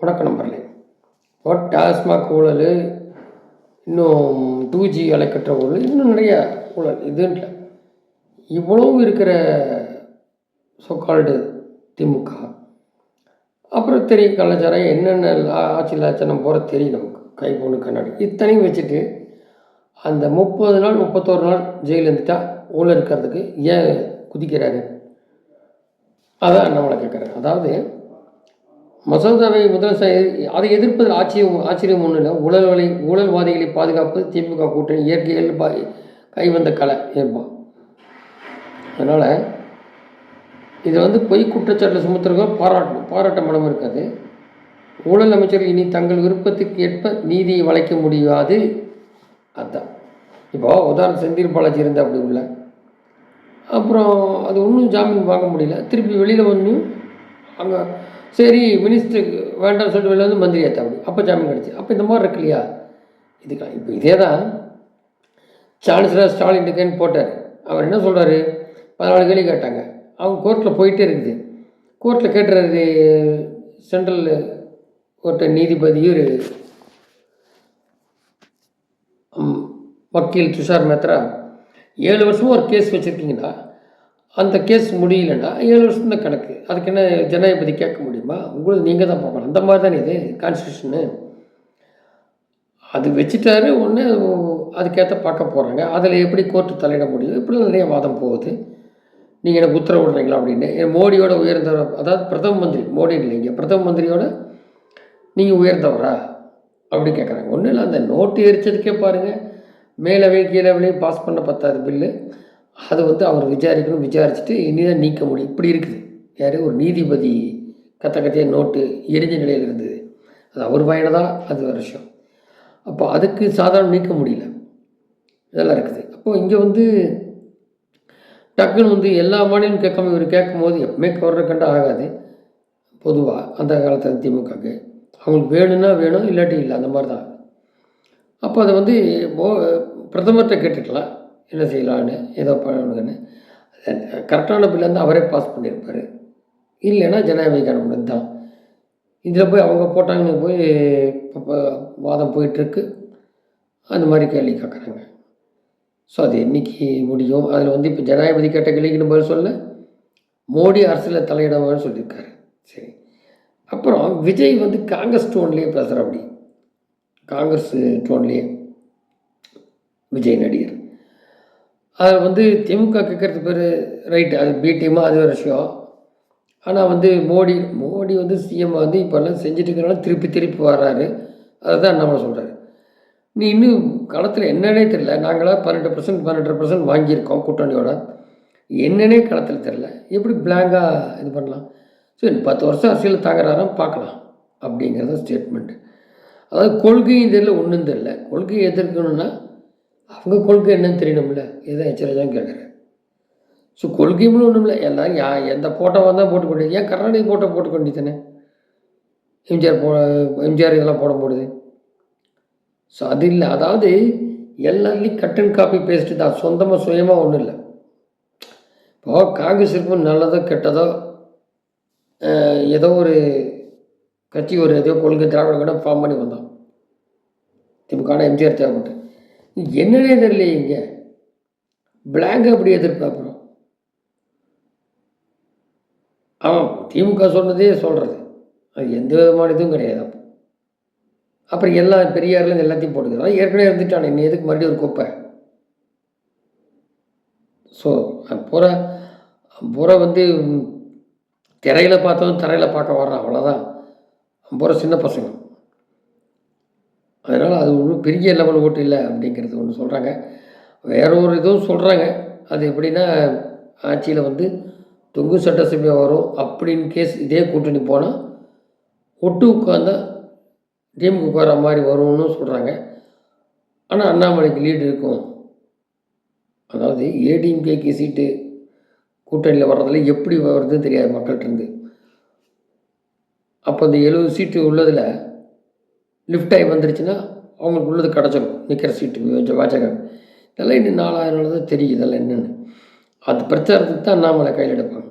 வணக்கம் நம்பர்லே இப்போ டாஸ்மாக் ஊழல் இன்னும் டூ ஜி அலைக்கற்ற ஊழல் இன்னும் நிறைய ஊழல் இதுன்ட்டு இல்லை. இவ்வளவும் இருக்கிற சொக்கால்டு திமுக. அப்புறம் தெரியும் கலாச்சாரம் என்னென்ன ஆட்சி லாச்சனம் போகிற தெரியும் நமக்கு. கை பொண்ணு கண்ணாடி. இத்தனையும் வச்சுட்டு அந்த முப்பது நாள் முப்பத்தோரு நாள் ஜெயிலில் இருந்துட்டா ஊழல் இருக்கிறதுக்கு ஏன் குதிக்கிறாரு? அதான் நம்மளை கேட்குறேன் அதாவது மசோதாவை முதல் அதை எதிர்ப்பதில் ஆச்சரியம் ஆச்சரியம் ஒன்றும் இல்லை. ஊழல்களை ஊழல்வாதிகளை பாதுகாப்பது திமுக கூட்டணி இயற்கையில் பா கைவந்த கலை ஏற்பா அதனால் இது வந்து பொய் குற்றச்சாட்டில் சுமத்துறவங்க பாராட்டணும் பாராட்ட மனம் இருக்காது. ஊழல் அமைச்சர்கள் இனி தங்கள் விருப்பத்துக்கு ஏற்ப நீதியை வளைக்க முடியாது. அதுதான் இப்போ உதாரணம் செந்தில் பாலாஜி இருந்தால் அப்படி உள்ள. அப்புறம் அது ஒன்றும் ஜாமீன் வாங்க முடியல. திருப்பி வெளியில் வந்து அங்கே சரி மினிஸ்டருக்கு வேண்டாம்னு சொல்லிட்டு வெளில வந்து மந்திரி ஏற்றாப்படி அப்போ ஜாமீன் கிடச்சி. அப்போ இந்த மாதிரி இருக்கு இல்லையா? இதுக்கு இப்போ இதே தான் சான்சலர் ஸ்டாலின் இருக்கேன்னு போட்டார். அவர் என்ன சொல்கிறாரு பதினாலு கேள்வி கேட்டாங்க. அவங்க கோர்ட்டில் போயிட்டே இருக்குது. கோர்ட்டில் கேட்டுறது சென்ட்ரல் கோர்ட்டு நீதிபதி இவர் வக்கீல் துஷார் மேத்ரா ஏழு வருஷமும் ஒரு கேஸ் வச்சுருக்கீங்கன்னா அந்த கேஸ் முடியலன்னா ஏழு வருஷம் தான் கணக்கு. அதுக்கு என்ன ஜனாதிபதி கேட்க முடியுமா? உங்களுக்கு நீங்கள் தான் பார்க்கணும். அந்த மாதிரி தானே இது? கான்ஸ்டியூஷனு அது வச்சுட்டாரு ஒன்று அதுக்கேற்ற பார்க்க போகிறாங்க அதில் எப்படி கோர்ட்டு தலையிட முடியும் இப்படிலாம் நிறைய வாதம் போகுது. நீங்கள் எனக்கு உத்தரவு விடுறீங்களா அப்படின்னு. மோடியோட உயர்ந்தவர் அதாவது பிரதம மந்திரி மோடி இல்லைங்க பிரதம மந்திரியோட நீங்கள் உயர்ந்தவரா? அப்படி கேட்குறாங்க. ஒன்றும் இல்லை அந்த நோட்டு எரிச்சதுக்கே பாருங்கள் மேலவையும் கீழவையும் பாஸ் பண்ண பத்தாது பில்லு அதை வந்து அவர் விசாரிக்கணும் விசாரிச்சுட்டு இனிதான் நீக்க முடியும். இப்படி இருக்குது. யார் ஒரு நீதிபதி கத்த கத்தையாக நோட்டு எரிஞ்ச நிலையில் இருந்தது. அது அவர் பயணதான் அது வருஷம் அப்போ அதுக்கு சாதாரணம் நீக்க முடியல. இதெல்லாம் இருக்குது. அப்போது இங்கே வந்து டக்குன்னு வந்து எல்லா மாநிலம் கேட்காம இவர் கேட்கும் போது எப்பவுமே கவர்ற கண்டு ஆகாது. பொதுவாக அந்த காலத்தில் திமுகக்கு. அவங்களுக்கு வேணும்னா வேணும் இல்லாட்டி இல்லை அந்த மாதிரி தான். அப்போ அதை வந்து பிரதமர்கிட்ட கேட்டுக்கலாம். என்ன செய்யலான்னு ஏதோ பண்ணணுங்கன்னு கரெக்டான பில்லை வந்து அவரே பாஸ் பண்ணியிருப்பார் இல்லைன்னா ஜனாதிபதிக்கு அனுப்புனது தான். இதில் போய் அவங்க போட்டாங்கன்னு போய் இப்போ வாதம் போயிட்டுருக்கு. அந்த மாதிரி கேள்வி கேட்குறாங்க ஸோ அது என்றைக்கு முடியும்? அதில் வந்து இப்போ ஜனாதிபதி கேட்ட கேள்விக்குன்னு பதில் சொல்ல மோடி அரசியலில் தலையிடவான்னு சொல்லியிருக்காரு. சரி. அப்புறம் விஜய் வந்து காங்கிரஸ் டோன்லேயே பேசுகிற அப்படி. காங்கிரஸ் டோன்லேயே விஜய் நடிகர். அதில் வந்து திமுக கேட்குறது பேர் ரைட்டு அது பி டீமாக அது ஒரு விஷயம். ஆனால் வந்து மோடி மோடி வந்து சிஎம் வந்து இப்போல்லாம் செஞ்சுட்டு இருக்கிறனால திருப்பி திருப்பி வர்றாரு. அதை தான் நம்ம சொல்கிறாரு நீ இன்னும் களத்தில் என்னன்னே தெரில நாங்களாம் பன்னெண்டு பர்சன்ட் பன்னெண்டு பர்சன்ட் வாங்கியிருக்கோம் கூட்டணியோட. என்னன்னே களத்தில் தெரில எப்படி பிளாங்காக இது பண்ணலாம்? சரி பத்து வருஷம் அரசியல் தாங்குறாராம் பார்க்கலாம். அப்படிங்கிறத ஸ்டேட்மெண்ட் அதாவது கொள்கையும் தெரியல ஒன்றும் தெரில கொள்கையை எதிர்க்கணும்னா அவங்க கொள்கை என்னன்னு தெரியணும்ல. எதை எச்சரிதான் கேட்குறேன். ஸோ கொள்கையும் ஒன்றும் இல்லை எல்லாரும் யா எந்த போட்டோ வந்தால் போட்டு கொண்டு ஏன் கருணாநிதி போட்டோ போட்டு தானே எம்ஜிஆர் போ எம்ஜிஆர் இதெல்லாம் போட போடுது ஸோ அது இல்லை. அதாவது எல்லாத்துலேயும் கட் அண்ட் காப்பி பேஸ்ட்டு தான். சொந்தமாக சுயமாக ஒன்றும் இல்லை. இப்போ காங்கிரஸ் இருக்கும் நல்லதோ கெட்டதோ ஏதோ ஒரு கட்சி ஒரு ஏதோ கொள்கை திராவிட கூட ஃபார்ம் பண்ணி வந்தோம். திமுக எம்ஜிஆர் தேவைப்பட்டு என்னன்னே தெரியலையே இங்கே. பிளாங்க் அப்படி எதிர்பார்க்குறோம்? ஆமாம் திமுக சொன்னதே சொல்கிறது அது எந்த விதமான இதுவும் கிடையாது அப்போ. அப்புறம் எல்லா பெரியார்லேருந்து எல்லாத்தையும் போட்டுக்கிறான் ஏற்கனவே இருந்துட்டான் நீ எதுக்கு மறுபடியும் ஒரு குப்பை? ஸோ பூரா பூரா வந்து திரையில் பார்த்ததும் தரையில் பார்க்க வர்றான். அவ்வளோதான் பூரா சின்ன பசங்க. பெரிய லெவல் ஓட்டு இல்லை அப்படிங்கிறது ஒன்று சொல்கிறாங்க வேற ஒரு இதுவும் சொல்கிறாங்க அது எப்படின்னா ஆட்சியில் வந்து தொங்கு சட்டசபை வரும் அப்படின்னு கேஸ் இதே கூட்டணி போனால் ஒட்டு உட்காந்தா டிஎம்கு உட்கார மாதிரி வரும்னு சொல்கிறாங்க ஆனால் அண்ணாமலைக்கு லீடு இருக்கும். அதாவது ஏடிஎம்கேக்கு சீட்டு கூட்டணியில் வர்றதுல எப்படி வருதுன்னு தெரியாது மக்கள்கிட்டருந்து அப்போ இந்த எழுபது சீட்டு உள்ளதில் லிஃப்ட் ஆகி வந்துருச்சுன்னா அவங்களுக்கு உள்ளது கிடச்சிடும் நிற்கிற சீட்டு பாஜக இதெல்லாம் இன்னும் நாலாயிரம் நாள் தான் தெரியும். இதெல்லாம் என்னென்னு. அது பிரச்சாரத்துக்கு தான் அண்ணாமலை கையில் எடுப்பாங்க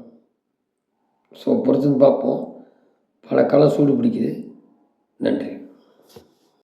ஸோ பொறுத்து பார்ப்போம். பல காலம் சூடு பிடிக்குது. நன்றி.